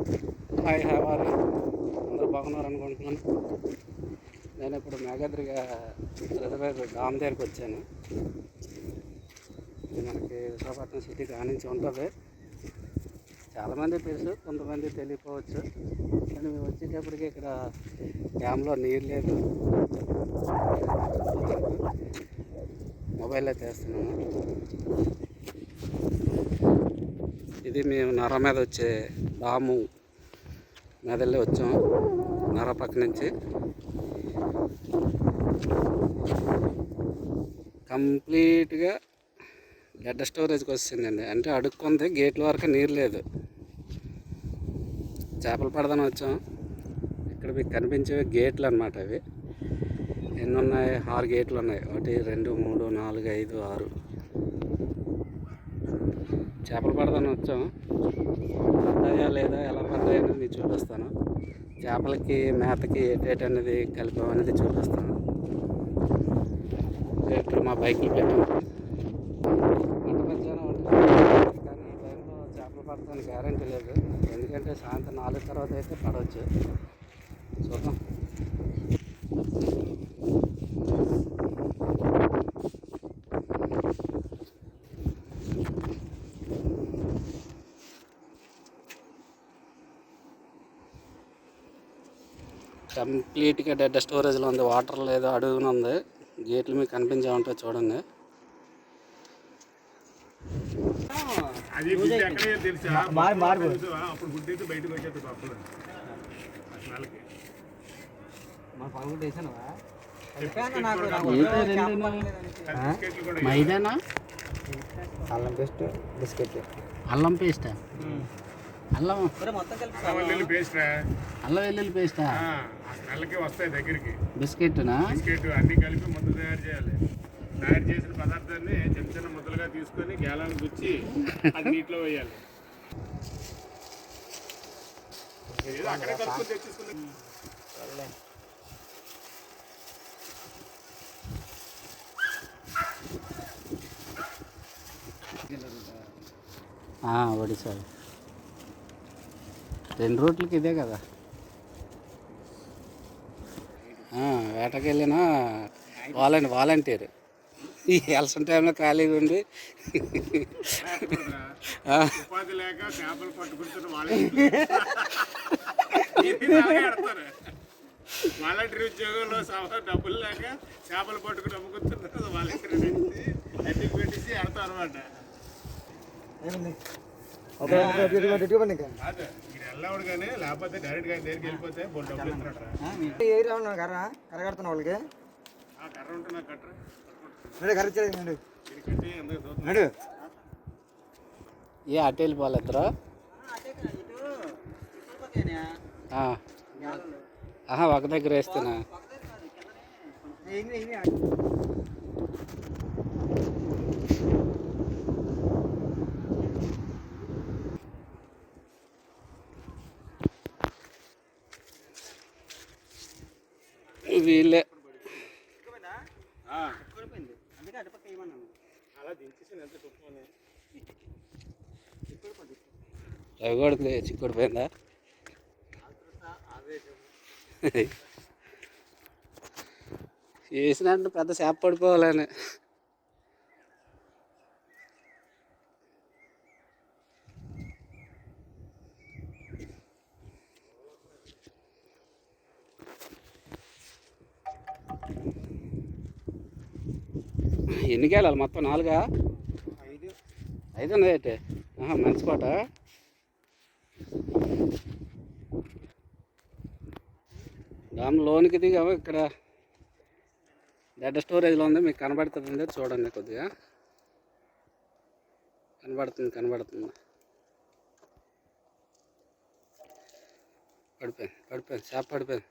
Hi hi అందరూ బాగున్నారు అనుకుంటున్నాను. నేను ఇప్పుడు మేఘాద్రిగా రిజర్వేర్ డామ్ దగ్గరికి వచ్చాను. ఇది మనకి విశాఖపట్నం సిటీ కానించి ఉంటుంది. చాలామంది తెలుసు కొంతమంది తెలియకపోవచ్చు. కానీ మేము వచ్చేటప్పటికి ఇక్కడ డ్యామ్లో నీరు లేదు. మొబైల్లో చేస్తున్నాము. ఇది మేము నర మీద వచ్చే డాము మెదళ్ళి వచ్చాం నర పక్క నుంచి. కంప్లీట్గా డెడ్ స్టోరేజ్కి వచ్చిందండి అంటే అడుక్కుంది గేట్ల వరకు నీరు లేదు. చేపలు పడదాని వచ్చాం. ఇక్కడ మీకు కనిపించేవి గేట్లు అనమాట అవి. ఎన్ని ఉన్నాయి? ఆరు గేట్లు ఉన్నాయి. ఒకటి రెండు మూడు నాలుగు ఐదు ఆరు. చేపలు పడదాని వచ్చాం పడ్డాయా లేదా ఎలా పడ్డాయా అనేది నేను చూపిస్తాను. చేపలకి మేతకి ఏటేటి అనేది కలిపాం అనేది చూపిస్తాను. ఇప్పుడు మా బైక్లు పెట్టాము. ఇంటి మధ్యాహ్నం ఉంటుంది కానీ ఈ టైంలో చేపలు పడతాను గ్యారంటీ లేదు. ఎందుకంటే సాయంత్రం నాలుగు తర్వాత అయితే పడవచ్చు. కంప్లీట్గా డెడ్ స్టోరేజ్లో ఉంది. వాటర్ లేదు అడుగున ఉంది. గేట్లు మీకు కనిపించే ఉంటాయి చూడండి మైదానా? అల్లం పేస్ట్ బిస్కెట్. అల్లం పేస్టా? అల్లం మొత్తం కలిపి కావాలి పేస్ట్? రా అల్లం వెల్లుల్లి పేస్టా? స్మెల్కి వస్తాయి దగ్గరికి. బిస్కెట్నా బిస్కెట్ అన్ని కలిపి ముద్ద తయారు చేయాలి. తయారు చేసిన పదార్థాన్ని చిన్న చిన్న ముద్దలుగా తీసుకొని గేలాన్ని గుచ్చి అది నీటిలో వేయాలి. అక్కడే కలుపుకొని రెండు రూట్లకి ఇదే కదా ఆ, వేటకి వెళ్ళిన వాలంటీ వాలంటీర్. ఈ ఎలసిన టైంలో ఖాళీగా ఉండి ఆ, ఉపాధి లేక చేపలు పట్టుకుంటున్న వాళ్ళే వాలంటీర్ ఉద్యోగంలో డబ్బులు లేక చేపలు పట్టుకుని అమ్ముకుంటున్నారు వాలంటీర్ పెట్టేసి ఆడతాం అనమాట కానీ లేకపోతే డైరెక్ట్గా దగ్గరికి వెళ్ళిపోతే బొడ్డు డబ్బులు ఇస్తున్నాడు ఏ రావు కర్ర? కర్ర కడుతున్న వాళ్ళకి? ఆ కర్ర ఉంటున్నా కట్ర నడు కర్ర ఇచ్చేది నడు. నడు. ఏ అటు వెళ్ళిపోవాలి ఇద్దరు. ఆహా ఒక దగ్గర వేస్తున్నా. అవి కూడా చిక్కుడు పోయిందా వేసినట్టు పెద్ద చేప పడిపోవాలని. ఎన్నికి వెళ్ళాలి మొత్తం నాలుగా? ఐదు. ఐదు ఉన్నాయి అయితే మంచి కోట దాని లోనికి దిగాము ఇక్కడ డెడ్ స్టోరేజ్లో ఉంది మీకు కనబడుతుంది చూడండి కొద్దిగా. కనబడుతుంది కనబడుతుంది. పడిపోయింది పడిపోయింది చేప పడిపోయింది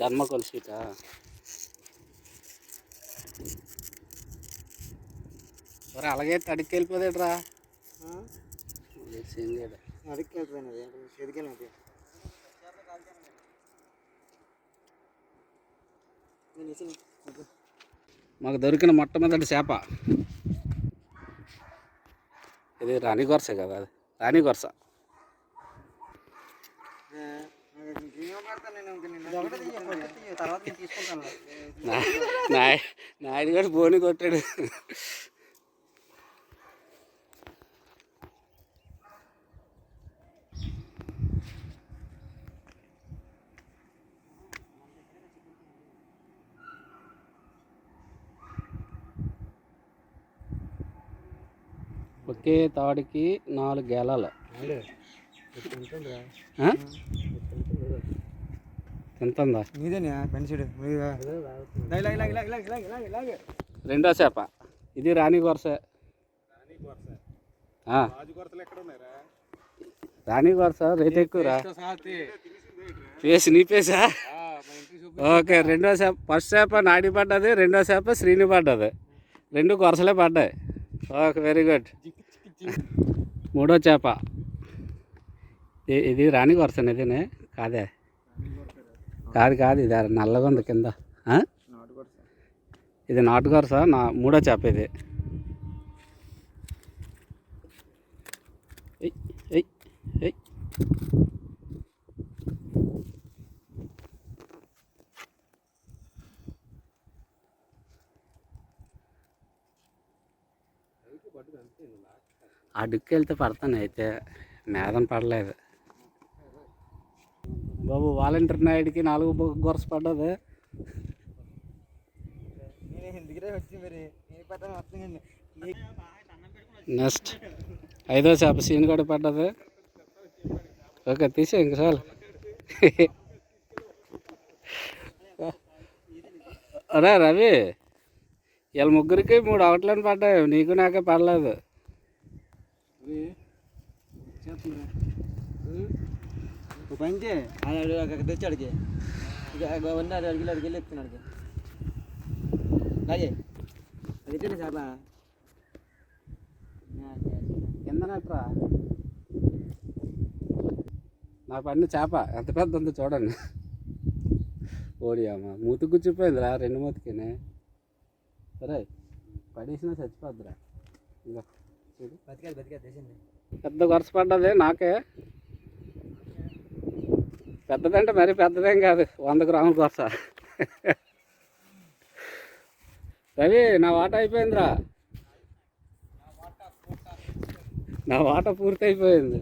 ధర్మకోల్ షీటా మరి అలాగే అడిగి వెళ్ళిపోతాడరా. అడిగి మాకు దొరికిన మొట్టమొదటి చేప. ఇది రాణి రాణిగొరసే కదా రాణి రాణిగొరస. నాయుడు గారు బోని కొట్టాడు. ఒకే తాడికి నాలుగు గేలాలు. ఆ? తింటుందా నీదేనా పెన్సిడ్ రెండో చేప. ఇది రాణి గొరస. రాణి కొరస రాణి గొరస రేట్ ఎక్కువరా పేసి నీ పేసా? ఓకే రెండో చేప. ఫస్ట్ చేప నాడి పడ్డది రెండో చేప శ్రీని పడ్డది. రెండు కొరసలే పడ్డాయి. Okay very good. మూడో చేప. ఇది రాణి కొరస ఇదేనే కాదే. కాదు కాదు ఇది నల్లగా ఉంది కింద. ఇది నాటుగారు సార్ నా మూడో చేప ఇది. అడుక్కి వెళ్తే పడతాను అయితే మేదం పడలేదు. బాబు వాలంటీర్ నాయుడికి నాలుగు గొరస పడ్డది. నెక్స్ట్ ఐదో చేప సీన్ కూడా పడ్డది. ఓకే తీసే ఇంక చాలు. అరే రవి వీళ్ళ ముగ్గురికి మూడు అవుట్లైన్ పడ్డాయి. నీకు నాకే పడలేదు. ఒక అడుగు అక్కడ తెచ్చి అడిగి ఇక అవన్నీ అది అడిగి అడిగి చెప్తున్నాడు అడిగి లాగే అది ఎట్లా చేప కిందనట్రా నా పడిన చేప ఎంత పెద్ద ఉందో చూడండి ఓడి అమ్మ మూతి గుచ్చిపోయిందిరా రెండు మూతికినే సరే పడేసినా చచ్చిపోద్దిరా ఇదిగో చూడు బతికాలి తెచ్చండి పెద్ద కొరస పడ్డది నాకే పెద్దదంటే మరీ పెద్దదేం కాదు. వంద గ్రాముల కొరస రవి నా వాట అయిపోయిందిరా. నా వాట పూర్తి అయిపోయింది.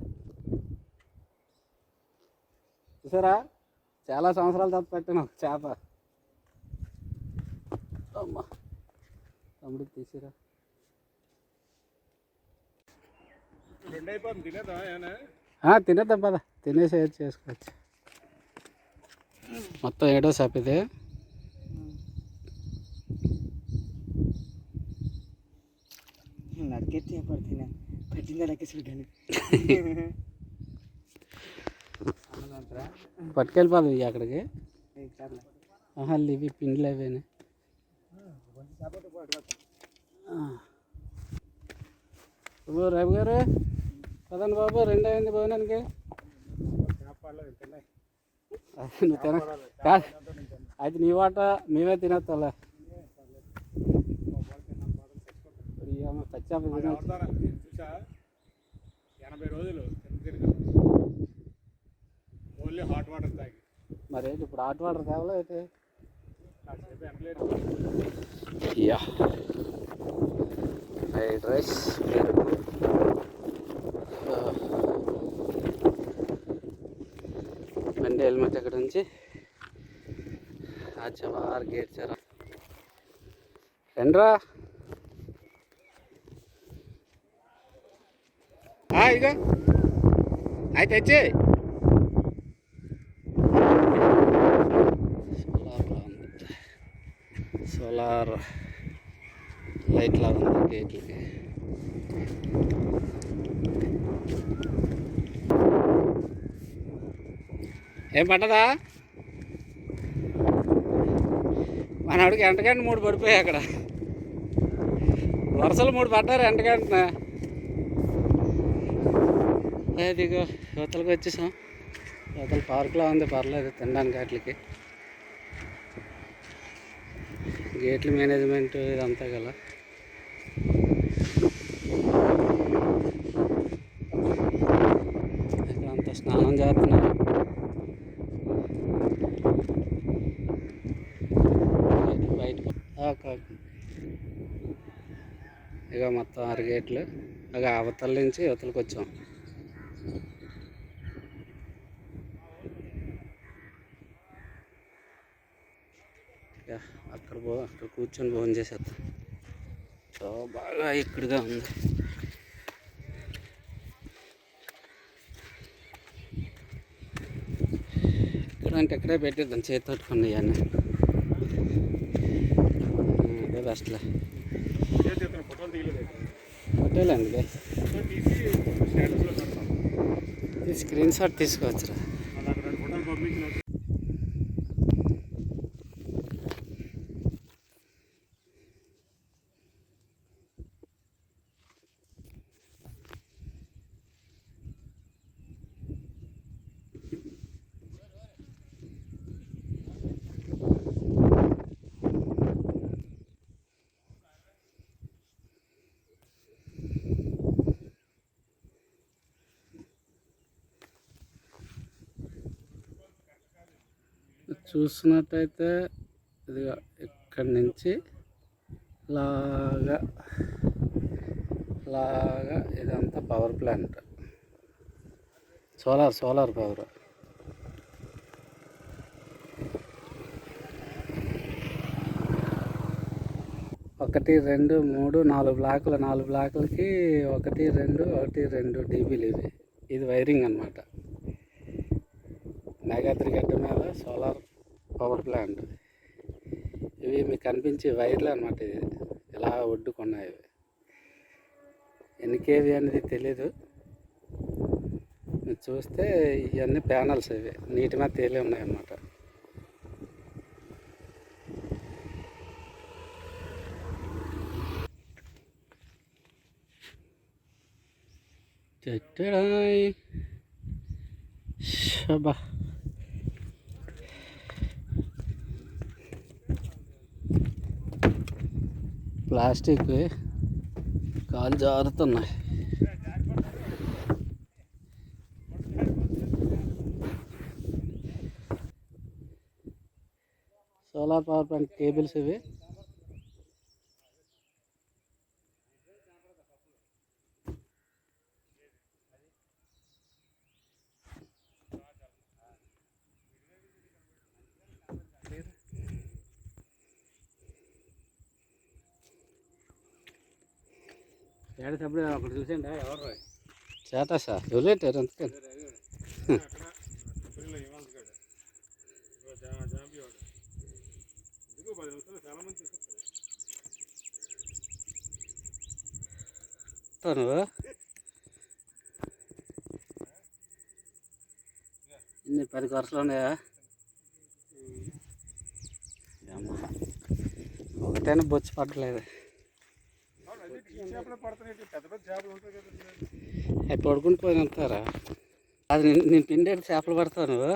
చూసారా? చాలా సంవత్సరాల తర్వాత పెట్టాను చేప. అమ్మా. తమ్ముడికి తీసిరా. తినేద్దాం పద. తినేసి ఏది చేసుకోవచ్చు. మొత్తం ఏడో షాప్ ఇది. నరికెత్తి పడుతున్నా పెట్టిందా లెక్కేసి కానీ. పట్టుకెళ్ళిపోదు అక్కడికి. ఇవి పిండిలు అవేనే రవి గారు. పదండి బాబు రెండు అయింది భవనానికి అది నువ్వు తిన. కాదు. అది నీ వాట మేమే తినేస్తాలే. పచ్చాప ఎనభై రోజులు ఓన్లీ హాట్ వాటర్ తాగి మరి ఏంటి ఇప్పుడు హాట్ వాటర్ తేవలో అయితే? యా. ఫ్రైడ్ రైస్ బండి హెల్మెట్ ఎక్కడ నుంచి ఆచవార్ గేట్ చరా రండ్రా. ఇక అయితే వచ్చే సోలార్ లైట్ లాగా ఉంది గేట్లకి. ఏం పట్టదా మనవాడికి ఎంటగంట మూడు పడిపోయాయి అక్కడ. వరుసలు మూడు పడ్డారు ఎంటగంటన అదిగో యువతలకు వచ్చేసాం. యువతలు పార్కులో ఉంది పర్లేదు తినడానికి వాటికి. గేట్ల మేనేజ్మెంట్ ఇదంతా కదా. ఇక్కడ అంతా స్నానం చేస్తున్నారు. ఇక మొత్తం ఆరు గేట్లు. ఇక అవతల నుంచి ఇవతలకి వచ్చాం. ఇక అక్కడ పో అక్కడ కూర్చొని భోజనం చేసేద్దాం. సో బాగా ఇక్కడిగా ఉంది. ఇక్కడ అంటే ఇక్కడే పెట్టేద్దాం చేతి తట్టుకున్నాయి అన్నీ అదే బెస్ట్లే చేతి ఇతను ఫోటోలు తీయలేదు పట్టేలండి బే. ఫోటో తీసి స్టేటస్లో పెడతాం ఈ స్క్రీన్ షాట్ తీసుకోవచ్చురా చూసినట్టయితే రెండు చూస్తున్నట్టయితే ఇక్కడి నుంచి లాగా లాగా ఇదంతా power plant solar solar power ఒకటి రెండు మూడు నాలుగు బ్లాకులు నాలుగు బ్లాకులకి ఒకటి రెండు ఒకటి రెండు డీబీలు ఇవి. ఇది వైరింగ్ అన్నమాట. నాగాద్రి గడ్డ మీద సోలార్ పవర్ ప్లాంట్. ఇవి మీకు కనిపించే వైర్లు అనమాట ఇది ఇలా ఒడ్డుకున్నాయి. ఇవి ఎన్ని కేవీ అనేది తెలీదు. మీరు చూస్తే ఇవన్నీ ప్యానల్స్ ఇవి. నీటి మీద తేలి ఉన్నాయి అన్నమాట. శబా ప్లాస్టిక్ కాలు జారుతున్నాయి సోలార్ పవర్ ప్లాంట్ కేబుల్స్ ఇవి కాడు జాంబీ వాడు ఎందుకు పది నిమిషాలు చాలా మంది తీసుకొస్తారు. నువ్వు? ఇన్ని పది కొరసలు ఉన్నాయా. ఒకటైనా బొచ్చు పట్టలేదు అవును, అదే ఈ చేపలు పడుతున్నాయి పెద్ద పెద్ద చేపలు ఉంటాయి కదా అవి పడుకుని పోయిన ఉంటారా అది నేను నేను పిండేటి చేపలు పడతావు నువ్వు?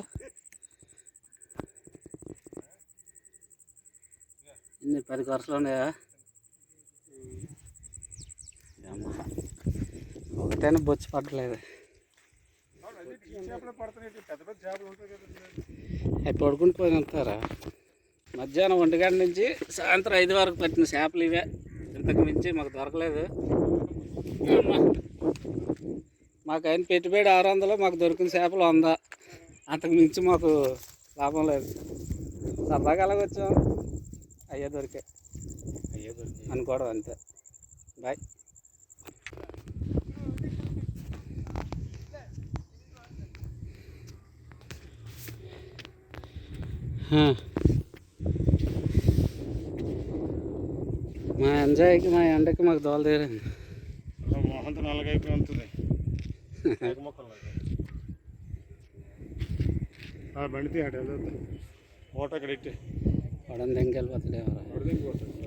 ఇన్ని పది కొరసలు ఉన్నాయా. ఒకటైనా బొచ్చు కదా అవి పడుకుని పోయిన ఉంటారా మధ్యాహ్నం ఒంటి గంట నుంచి సాయంత్రం ఐదు వరకు పట్టిన చేపలు ఇవే. ఇంతకు మించి మాకు దొరకలేదు. మాకు అయిన పెట్టుబడి ఆరు వందలు మాకు దొరికిన చేపలు వంద. అంతకు మించి మాకు లాభం లేదు. సరదాగా అలాగ వచ్చాం. అయ్యే దొరికాయి అయ్యే దొరికి. అనుకోవడం అంతే. బాయ్. మా ఎంజాయ్కి మా ఎండకి మాకు దోల తీరింది మోహంతో నల్లగైపోయి ఉంటుంది. బండితే అటు వెళ్తుంది మూట అక్కడ ఇట్టే. ఎవరు. అడిగి పోతుంది